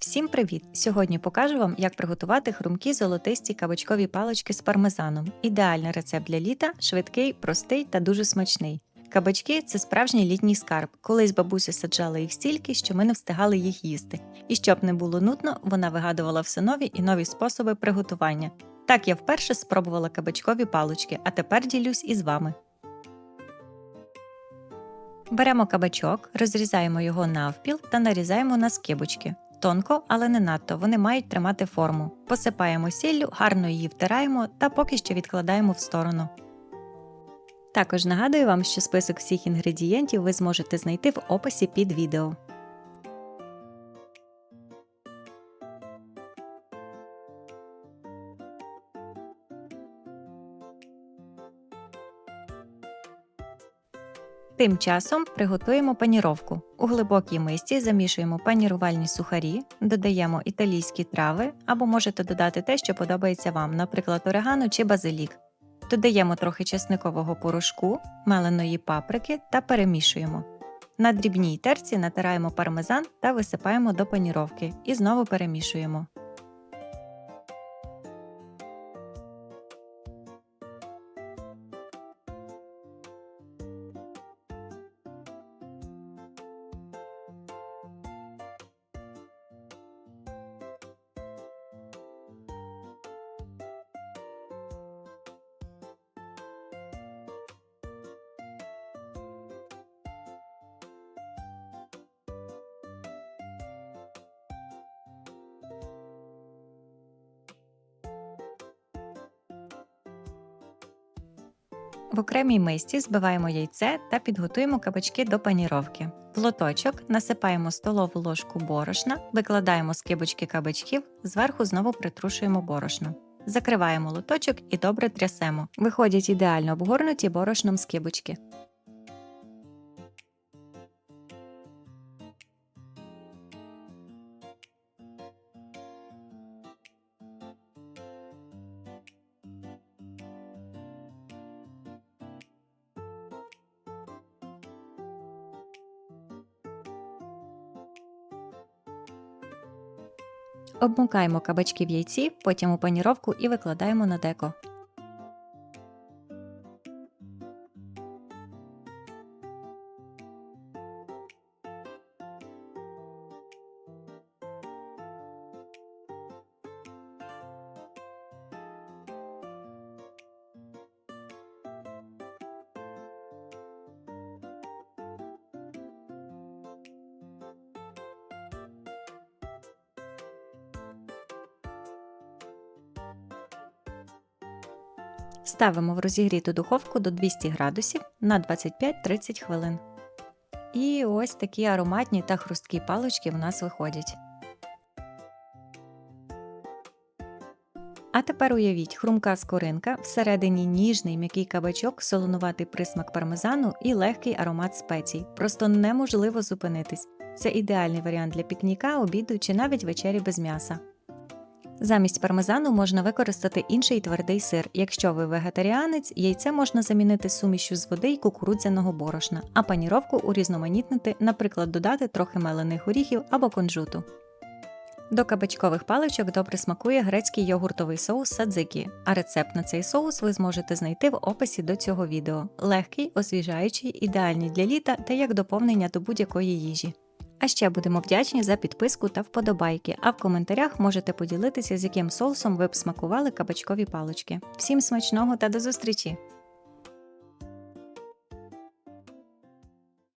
Всім привіт! Сьогодні покажу вам, як приготувати хрумкі золотисті кабачкові палички з пармезаном. Ідеальний рецепт для літа, швидкий, простий та дуже смачний. Кабачки це справжній літній скарб. Колись бабуся саджала їх стільки, що ми не встигали їх їсти. І щоб не було нудно, вона вигадувала все нові і нові способи приготування. Так я вперше спробувала кабачкові палички, а тепер ділюсь із вами. Беремо кабачок, розрізаємо його навпіл та нарізаємо на скибочки. Тонко, але не надто, вони мають тримати форму. Посипаємо сіллю, гарно її втираємо та поки що відкладаємо в сторону. Також нагадую вам, що список всіх інгредієнтів ви зможете знайти в описі під відео. Тим часом приготуємо паніровку. У глибокій мисці замішуємо панірувальні сухарі, додаємо італійські трави або можете додати те, що подобається вам, наприклад, орегано чи базилік. Додаємо трохи чесникового порошку, меленої паприки та перемішуємо. На дрібній терці натираємо пармезан та висипаємо до паніровки і знову перемішуємо. В окремій мисці збиваємо яйце та підготуємо кабачки до паніровки. В лоточок насипаємо столову ложку борошна, викладаємо скибочки кабачків, зверху знову притрушуємо борошно. Закриваємо лоточок і добре трясемо. Виходять ідеально обгорнуті борошном скибочки. Обмукаємо кабачки в яйці, потім у паніровку і викладаємо на деко. Ставимо в розігріту духовку до 200 градусів на 25-30 хвилин. І ось такі ароматні та хрусткі палички в нас виходять. А тепер уявіть, хрумка скоринка, всередині ніжний м'який кабачок, солонуватий присмак пармезану і легкий аромат спецій. Просто неможливо зупинитись. Це ідеальний варіант для пікніка, обіду чи навіть вечері без м'яса. Замість пармезану можна використати інший твердий сир. Якщо ви вегетаріанець, яйце можна замінити сумішю з води й кукурудзяного борошна, а паніровку урізноманітнити, наприклад, додати трохи мелених горіхів або кунжуту. До кабачкових паличок добре смакує грецький йогуртовий соус садзикі, а рецепт на цей соус ви зможете знайти в описі до цього відео. Легкий, освіжаючий, ідеальний для літа та як доповнення до будь-якої їжі. А ще будемо вдячні за підписку та вподобайки, а в коментарях можете поділитися, з яким соусом ви б смакували кабачкові палочки. Всім смачного та до зустрічі!